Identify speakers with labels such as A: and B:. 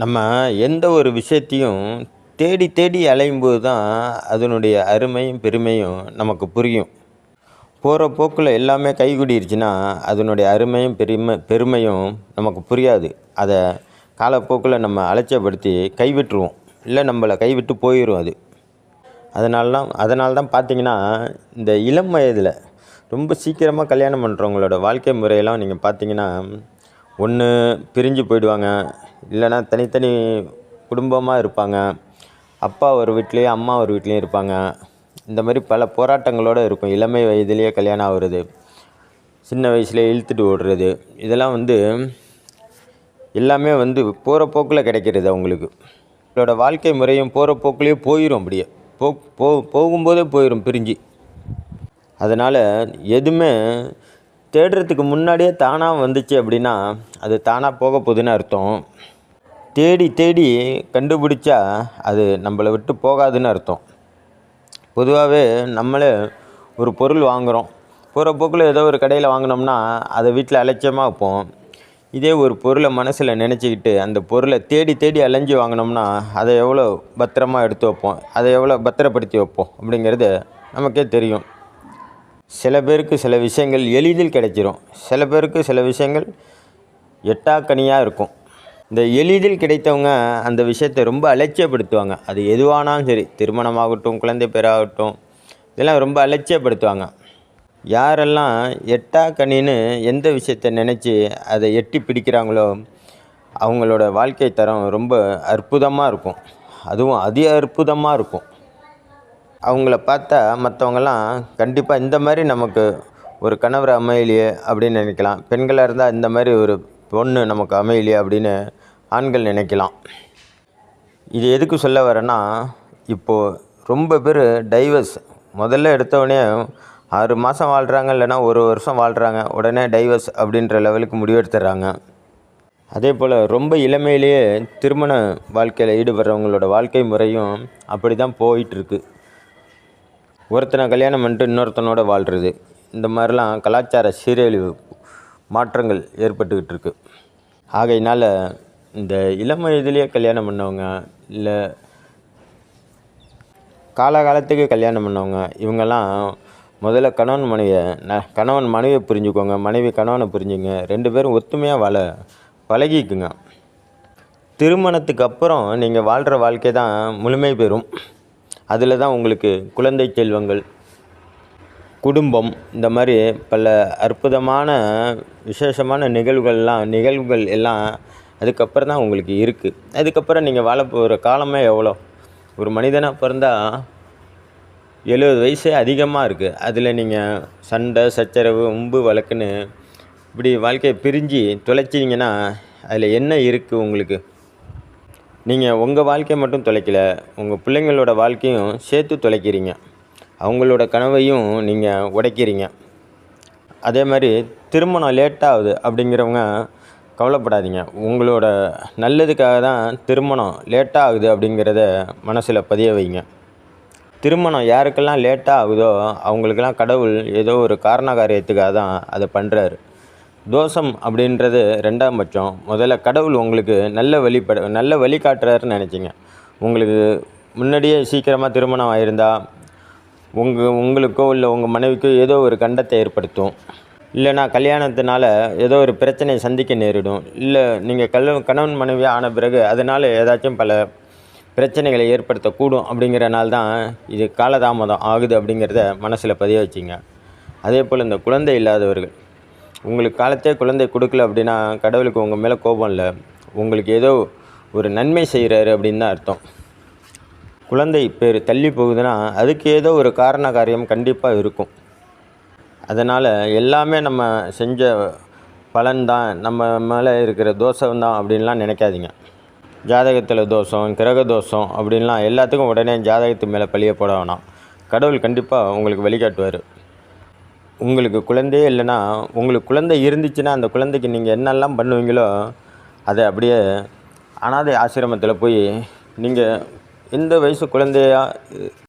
A: நம்ம எந்த ஒரு விஷயத்தையும் தேடி தேடி அலையும்போது தான் அதனுடைய அருமையும் பெருமையும் நமக்கு புரியும். போகிற போக்கில் எல்லாமே கைகூடிருச்சுன்னா அதனுடைய அருமையும் பெருமை பெருமையும் நமக்கு புரியாது. அதை காலப்போக்கில் நம்ம அலட்சியப்படுத்தி கைவிட்டுருவோம். இல்லை நம்மளை கைவிட்டு போயிடும் அது. அதனால தான் அதனால தான் பார்த்தீங்கன்னா இந்த இளம் வயதில் ரொம்ப சீக்கிரமாக கல்யாணம் பண்ணுறவங்களோட வாழ்க்கை முறையெல்லாம் நீங்கள் பார்த்தீங்கன்னா ஒன்று பிரிஞ்சு போயிடுவாங்க. இல்லைன்னா தனித்தனி குடும்பமாக இருப்பாங்க. அப்பா ஒரு வீட்லேயும் அம்மா ஒரு வீட்லேயும் இருப்பாங்க. இந்த மாதிரி பல போராட்டங்களோடு இருக்கும். இளமை வயதிலேயே கல்யாணம் ஆகுறது சின்ன வயசுலேயே இழுத்துட்டு ஓடுறது இதெல்லாம் வந்து எல்லாமே வந்து போகிற போக்கில் கிடைக்கிறது அவங்களுக்கு. அவங்களோட வாழ்க்கை முறையும் போகிற போக்குலேயே போயிடும் அப்படியே. போ போ போகும்போதே போயிடும் பிரிஞ்சு. அதனால் எதுவுமே தேடுறதுக்கு முன்னாடியே தானாக வந்துச்சு அப்படின்னா அது தானாக போக போகுதுன்னு அர்த்தம். தேடி தேடி கண்டுபிடிச்சா அது நம்மளை விட்டு போகாதுன்னு அர்த்தம். பொதுவாகவே நம்மளே ஒரு பொருள் வாங்குகிறோம் போகிற போக்கில் ஏதோ ஒரு கடையில் வாங்கினோம்னா அதை வீட்டில் அலட்சியமாக வைப்போம். இதே ஒரு பொருளை மனசில் நினச்சிக்கிட்டு அந்த பொருளை தேடி தேடி அலைஞ்சு வாங்கினோம்னா அதை எவ்வளோ பத்திரமா எடுத்து வைப்போம்? அதை எவ்வளோ பத்திரப்படுத்தி வைப்போம்? அப்படிங்கிறது நமக்கே தெரியும். சில பேருக்கு சில விஷயங்கள் எளிதில் கிடைச்சிரும். சில பேருக்கு சில விஷயங்கள் எட்டாக்கனியாக இருக்கும். இந்த எளிதில் கிடைத்தவங்க அந்த விஷயத்தை ரொம்ப அலட்சியப்படுத்துவாங்க. அது எதுவானாலும் சரி திருமணமாகட்டும் குழந்தை பேராகட்டும் இதெல்லாம் ரொம்ப அலட்சியப்படுத்துவாங்க. யாரெல்லாம் எட்டாக்கனின்னு எந்த விஷயத்தை நினச்சி அதை எட்டி பிடிக்கிறாங்களோ அவங்களோட வாழ்க்கை தரம் ரொம்ப அற்புதமாக இருக்கும். அதுவும் அதி அற்புதமாக இருக்கும். அவங்கள பார்த்தா மற்றவங்கலாம் கண்டிப்பாக இந்த மாதிரி நமக்கு ஒரு கணவர் அமையலையே அப்படின்னு நினைக்கலாம். பெண்களாக இருந்தால் இந்த மாதிரி ஒரு பொண்ணு நமக்கு அமையலையே அப்படின்னு ஆண்கள் நினைக்கலாம். இது எதுக்கு சொல்ல வரேன்னா இப்போது ரொம்ப பேர் டைவர்ஸ் முதல்ல எடுத்தவொடனே ஆறு மாதம் வாழ்கிறாங்க இல்லைன்னா ஒரு வருஷம் வாழ்கிறாங்க உடனே டைவர்ஸ் அப்படின்ற லெவலுக்கு முடிவெடுத்துடுறாங்க. அதே போல் ரொம்ப இளமையிலேயே திருமண வாழ்க்கையில் ஈடுபடுறவங்களோட வாழ்க்கை முறையும் அப்படி தான் போயிட்டுருக்கு ஒருத்தனை கல்யாணம் பண்ணிட்டு இன்னொருத்தனோட வாழ்கிறது இந்த மாதிரிலாம் கலாச்சார சீரழிவு மாற்றங்கள் ஏற்பட்டுக்கிட்டு இருக்குது ஆகையினால் இந்த இளம் வயதிலேயே கல்யாணம் பண்ணவங்க இல்லை காலகாலத்துக்கு கல்யாணம் பண்ணவங்க இவங்கெல்லாம் முதல்ல கணவன் மனைவியை ந கணவன் மனைவியை புரிஞ்சுக்கோங்க மனைவி கணவனை புரிஞ்சுங்க ரெண்டு பேரும் ஒத்துமையாக வாழ பழகிக்குங்க. திருமணத்துக்கு அப்புறம் நீங்கள் வாழ்கிற வாழ்க்கை தான் முழுமை பெறும். அதில் தான் உங்களுக்கு குழந்தை செல்வங்கள் குடும்பம் இந்த மாதிரி பல அற்புதமான விசேஷமான நிகழ்வுகள்லாம் நிகழ்வுகள் எல்லாம் அதுக்கப்புறம் தான் உங்களுக்கு இருக்குது அதுக்கப்புறம் நீங்கள் வாழ போகிற காலமே எவ்வளோ? ஒரு மனிதனாக பிறந்தால் எழுபது வயசே அதிகமாக இருக்குது அதில் நீங்கள் சண்டை சச்சரவு உம்பு வழக்குன்னு இப்படி வாழ்க்கையை பிரிஞ்சு தொலைச்சிங்கன்னா அதில் என்ன இருக்குது உங்களுக்கு? நீங்கள் உங்கள் வாழ்க்கையை மட்டும் தொலைக்கல உங்கள் பிள்ளைங்களோட வாழ்க்கையும் சேர்த்து தொலைக்கிறீங்க. அவங்களோட கனவையும் நீங்கள் உடைக்கிறீங்க. அதே மாதிரி திருமணம் லேட்டாகுது அப்படிங்கிறவங்க கவலைப்படாதீங்க. உங்களோட நல்லதுக்காக தான் திருமணம் லேட்டாக ஆகுது அப்படிங்கிறத மனசில் பதிய வைங்க. திருமணம் யாருக்கெல்லாம் லேட்டாக ஆகுதோ அவங்களுக்கெல்லாம் கடவுள் ஏதோ ஒரு காரண காரியத்துக்காக தான் அதை பண்ணுறாரு தோஷம் அப்படின்றது ரெண்டாம் பட்சம். முதல்ல கடவுள் உங்களுக்கு நல்ல வழிபட நல்ல வழி காட்டுறாருன்னு நினச்சிங்க. உங்களுக்கு முன்னாடியே சீக்கிரமாக திருமணம் ஆயிருந்தால் உங்கள் உங்களுக்கோ இல்லை உங்கள் மனைவிக்கோ ஏதோ ஒரு கண்டத்தை ஏற்படுத்தும். இல்லைனா கல்யாணத்தினால ஏதோ ஒரு பிரச்சனையை சந்திக்க நேரிடும். இல்லை நீங்கள் கல் கணவன் மனைவி ஆன பிறகு அதனால் ஏதாச்சும் பல பிரச்சனைகளை ஏற்படுத்தக்கூடும் அப்படிங்கிறனால தான் இது காலதாமதம் ஆகுது அப்படிங்கிறத மனசில் பதிய வச்சிங்க. அதே போல் இந்த குழந்தை இல்லாதவர்கள் உங்களுக்கு காலத்தே குழந்தை கொடுக்கல அப்படின்னா கடவுளுக்கு உங்கள் மேலே கோபம் இல்லை. உங்களுக்கு ஏதோ ஒரு நன்மை செய்கிறாரு அப்படின்னு தான் அர்த்தம். குழந்தை பேர் தள்ளி போகுதுன்னா அதுக்கு ஏதோ ஒரு காரண காரியம் கண்டிப்பாக இருக்கும். அதனால் எல்லாமே நம்ம செஞ்ச பலன் தான். நம்ம மேலே இருக்கிற தோஷம் தான் அப்படின்லாம் நினைக்காதீங்க. ஜாதகத்தில் தோஷம் கிரக தோஷம் அப்படின்லாம் எல்லாத்துக்கும் உடனே ஜாதகத்து மேலே பழிய போட வேணாம். கடவுள் கண்டிப்பாக உங்களுக்கு வழிகாட்டுவார். உங்களுக்கு குழந்தையே இல்லைன்னா உங்களுக்கு குழந்தை இருந்துச்சுன்னா அந்த குழந்தைக்கு நீங்கள் என்னெல்லாம் பண்ணுவீங்களோ அதை அப்படியே அனாதை ஆசிரமத்தில் போய் நீங்கள் எந்த வயசு குழந்தையா